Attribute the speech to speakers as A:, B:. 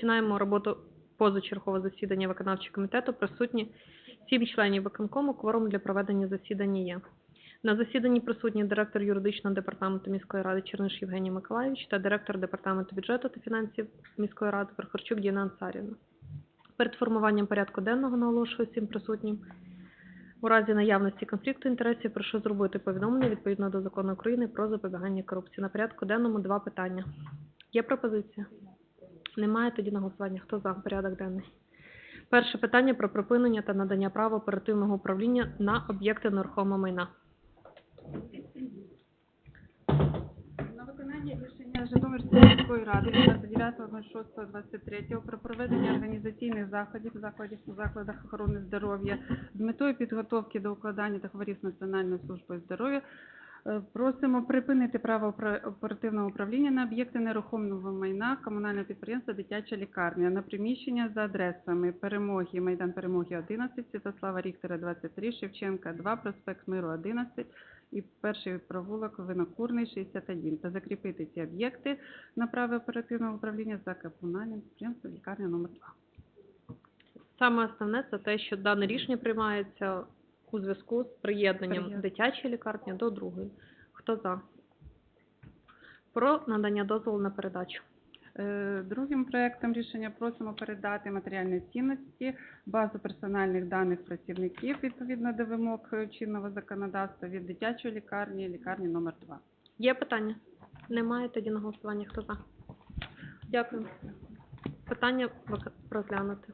A: Починаємо роботу позачергового засідання виконавчого комітету. Присутні сім членів виконкому. Кворум для проведення засідання є. На засіданні присутні директор юридичного департаменту міської ради Черниш Євгеній Миколаївич та директор департаменту бюджету та фінансів міської ради Верхарчук Діна Ансарівна. Перед формуванням порядку денного наголошую всім присутнім. У разі наявності конфлікту інтересів прошу зробити повідомлення відповідно до закону України про запобігання корупції. На порядку денному два питання. Є пропозиція? Немає тоді на голосування. Хто за порядок денний? Перше питання про припинення та надання права оперативного управління на об'єкти нерухомого майна.
B: На виконання рішення Житомирської міської ради від 29.06.23 про проведення організаційних заходів закладів у закладах охорони здоров'я з метою підготовки до укладання договорів з Національною службою здоров'я просимо припинити право оперативного управління на об'єкти нерухомого майна комунального підприємства Дитяча лікарня на приміщення за адресами Перемоги, Майдан Перемоги 11, Святослава Ріхтера 23, Шевченка 2, проспект Миру 11, і перший провулок Винокурний 61 та закріпити ці об'єкти на право оперативного управління за комунальним підприємством лікарня номер 2.
A: Саме основне це те, що дане рішення приймається у зв'язку з приєднанням
B: Приєднання.
A: дитячої лікарні до другої. Хто за? Про надання дозволу на передачу.
B: Е, Другим проектом рішення просимо передати матеріальні цінності, базу персональних даних працівників відповідно до вимог чинного законодавства від дитячої лікарні, лікарні номер 2.
A: Є питання? Немає тоді на голосування. Хто за? Дякую. Питання розглянути.